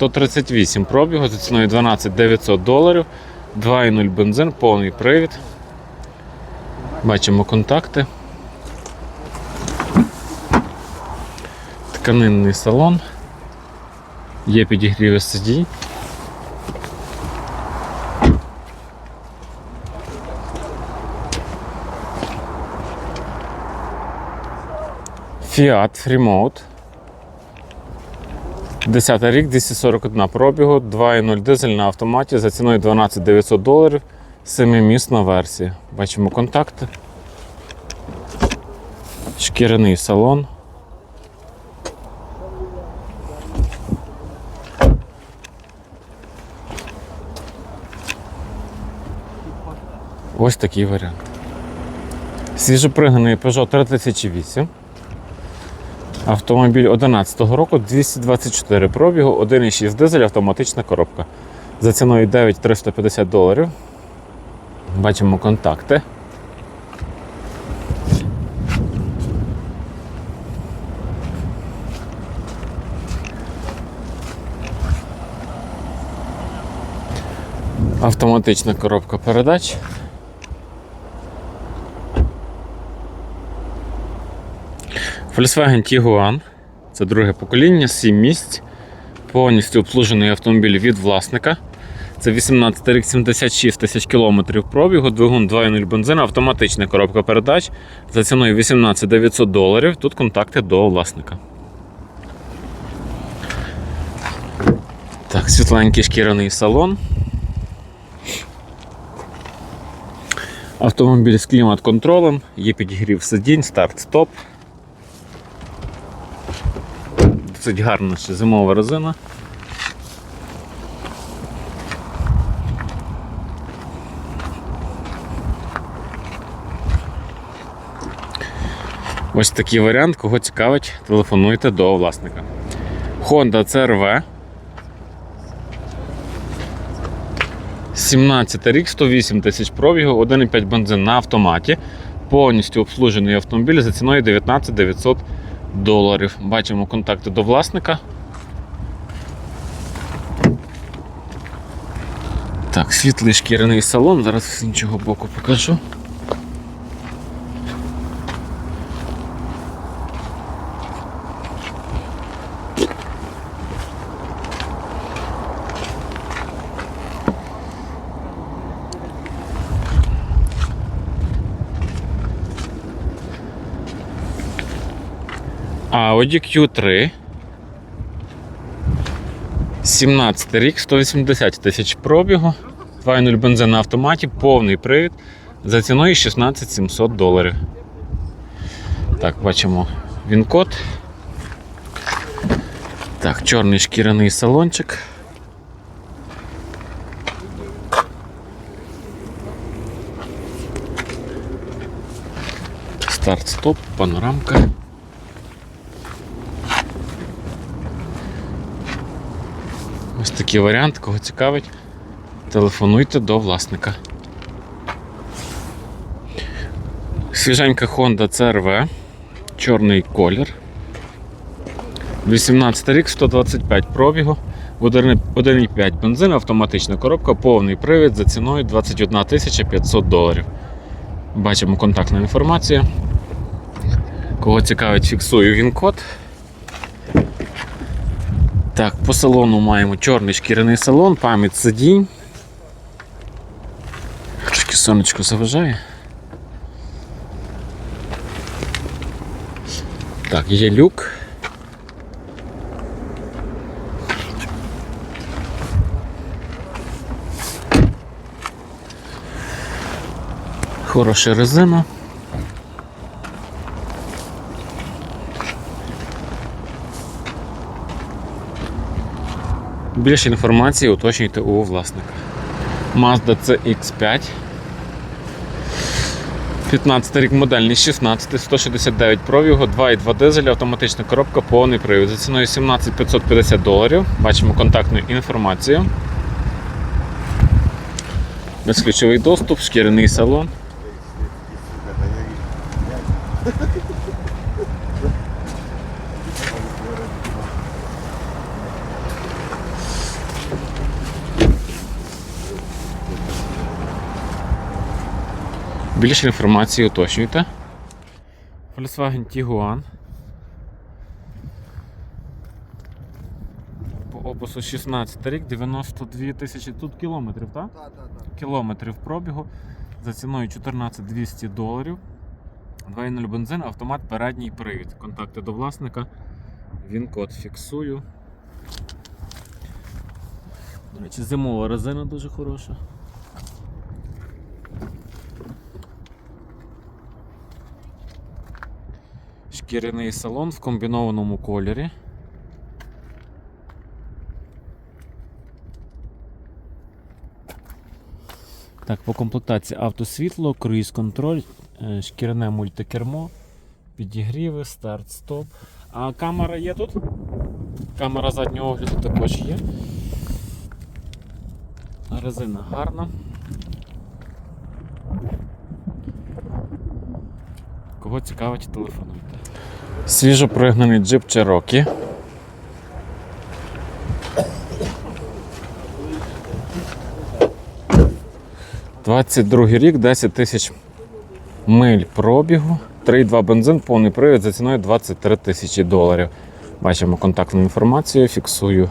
138 пробігу за ціною 12 900 доларів, 2,0 бензин, повний привід. Бачимо контакти. Тканинний салон. Є підігріви сидінь. Fiat Remote. 10 рік, 241 пробігу, 2.0 дизель на автоматі за ціною 12 900 доларів. Семимісна версія. Бачимо контакти. Шкіряний салон. Ось такий варіант. Свіжопригнаний Peugeot 3008. Автомобіль 2011 року 224 пробігу, 1,6 дизель, автоматична коробка. За ціною 9350 доларів. Бачимо контакти. Автоматична коробка передач. Volkswagen Tiguan. Це друге покоління, 7 місць. Повністю обслужений автомобіль від власника. Це 18 рік 76 тисяч кілометрів пробігу, двигун 2.0 бензин, автоматична коробка передач за ціною 18 900 доларів. Тут контакти до власника. Так, світленький шкіряний салон. Автомобіль з клімат-контролем, є підігрів сидінь, старт-стоп. Досить гарна ще зимова резина. Ось такий варіант, кого цікавить, телефонуйте до власника. Honda CRV. 17 рік, 108 тисяч пробігу, 1,5 бензин на автоматі. Повністю обслужений автомобіль за ціною 19 900 доларів. Бачимо контакти до власника. Так, світлий шкіряний салон, зараз з іншого боку покажу. Audi Q3. 17 рік, 180 тисяч пробігу. 2.0 бензин на автоматі, повний привід за ціною 16 700 доларів. Так, бачимо він-код. Так, чорний шкіряний салончик. Старт-стоп, панорамка. Ось такий варіант, кого цікавить, телефонуйте до власника. Свіженька Honda CRV, чорний колір. 18 рік, 125 пробігу, 1,5 бензин, автоматична коробка, повний привід за ціною 21 500 доларів. Бачимо контактна інформація. Кого цікавить, фіксую він-код. Так, по салону маємо чорний шкіряний салон, пам'ять сидінь. Трошки сонечко заважає. Так, є люк. Хороша резина. Більше інформації уточнюйте у власника. Mazda CX5. 15 рік модельний 16, 169 пробігу, 2,2 дизель, автоматична коробка, повний привід. За ціною 17 550 доларів. Бачимо контактну інформацію. Безключовий доступ, шкіряний салон. Більше інформації уточнюйте. Volkswagen Tiguan. По опису 16 рік, 92 тисячі тут кілометрів, так? Так, так, так. Кілометрів пробігу за ціною 14 200 доларів. 2.0 бензин, автомат, передній привід. Контакти до власника. Він код фіксую. До речі, зимова резина дуже хороша. Шкіряний салон в комбінованому кольорі. Так, по комплектації автосвітло, круїз контроль, е, шкіряне мультикермо, підігріви, старт, стоп. А камера є тут? Камера заднього огляду також є. Резина гарна. Кого цікавить, телефонуйте. Свіжо пригнаний джип Cherokee. Двадцять другий рік, 10 тисяч миль пробігу, 3,2 бензин, повний привід за ціною 23 тисячі доларів. Бачимо контактну інформацію, фіксую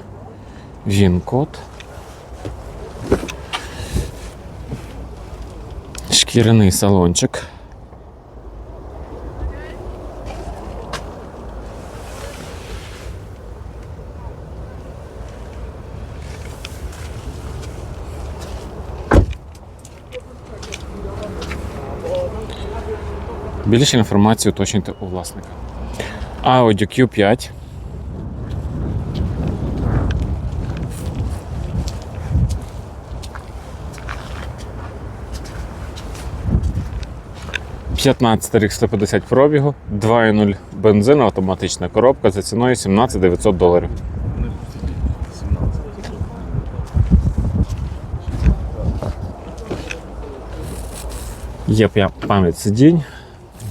він-код. Шкіряний салончик. Більше інформації уточнюйте у власника. Audi Q5. П'ятнадцятий рік 150 пробігу, 2.0 бензин, автоматична коробка за ціною 17 900 доларів. Є пам'ять сидінь,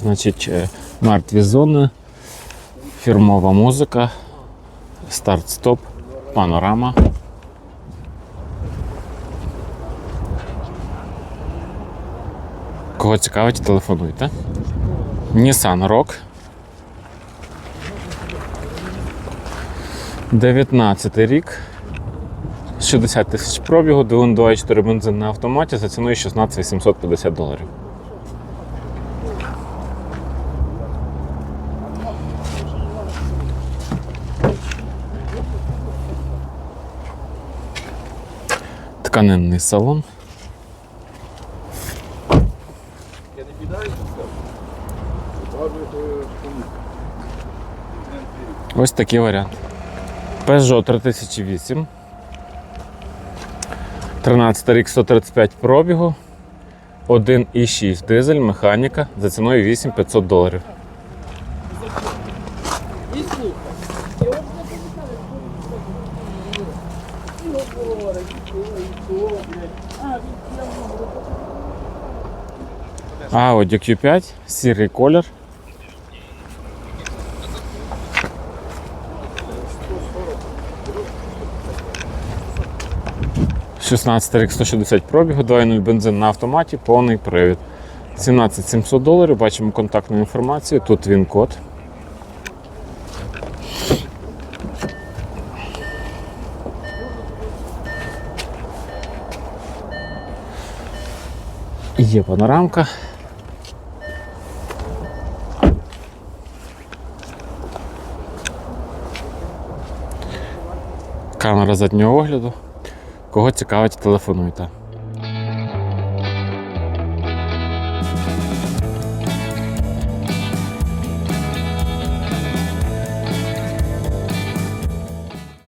значить, е, мертві зони, фірмова музика, старт-стоп, панорама. Кого цікавить, телефонуйте. Nissan Rock. 19 рік. 60 тисяч пробігу, 2,4 бензин на автоматі за ціною 16 850 доларів. Тканинний салон. Я не кидаю, Ось такий варіант. Peugeot 3008. 13 рік 135 пробігу. 1,6 дизель, механіка за ціною 8500 доларів. Audi Q5, сірий колір. – 16 рік 160 пробігу, 2.0 бензин на автоматі, повний привід. 17 700 доларів, бачимо контактну інформацію, тут він код. Є панорамка. Камера заднього огляду. Кого цікавить, телефонуйте.